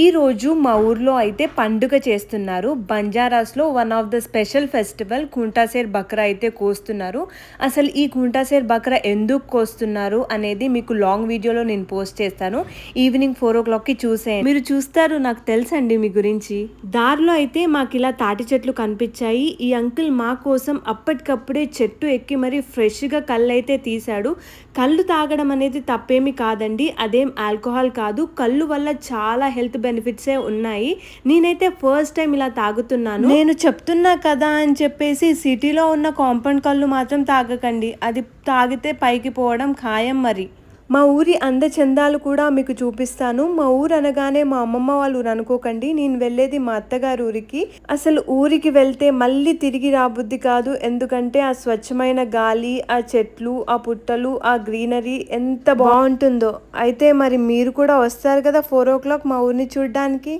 ఈ రోజు మా ఊర్లో అయితే పండుగ చేస్తున్నారు. బంజారాస్లో one of the special festival కుంటాసేర్ బక్రా అయితే కోస్తున్నారు. అసలు ఈ కుంటాసేర్ బక్రా ఎందుకు కోస్తున్నారు అనేది మీకు లాంగ్ వీడియోలో నేను పోస్ట్ చేస్తాను. ఈవినింగ్ ఫోర్ ఓ క్లాక్కి చూసేయండి. మీరు చూస్తారు నాకు తెలుసండి మీ గురించి. దారిలో అయితే మాకు ఇలా తాటి చెట్లు కనిపించాయి. ఈ అంకుల్ మా కోసం అప్పటికప్పుడే చెట్టు ఎక్కి మరీ ఫ్రెష్గా కళ్ళు అయితే తీశాడు. కళ్ళు తాగడం అనేది తప్పేమి కాదండి. అదేం ఆల్కహాల్ కాదు. కళ్ళు వల్ల చాలా హెల్త్ బెనిఫిట్సే ఉన్నాయి. నేనైతే ఫస్ట్ టైం ఇలా తాగుతున్నాను. నేను చెప్తున్నా కదా అని చెప్పేసి సిటీలో ఉన్న కాంపౌండ్ కళ్ళు మాత్రం తాగకండి. అది తాగితే పైకి పోవడం ఖాయం మరి. మా ఊరి అందచందాలు కూడా మీకు చూపిస్తాను. మా ఊరు అనగానే మా అమ్మమ్మ వాళ్ళు ఊరు అనుకోకండి. నేను వెళ్ళేది మా అత్తగారు ఊరికి. అసలు ఊరికి వెళ్తే మళ్ళీ తిరిగి రాబుద్ది కాదు. ఎందుకంటే ఆ స్వచ్ఛమైన గాలి ఆ చెట్లు ఆ పుట్టలు ఆ గ్రీనరీ ఎంత బాగుంటుందో. అయితే మరి మీరు కూడా వస్తారు కదా ఫోర్ ఓ క్లాక్ మా ఊరిని చూడడానికి?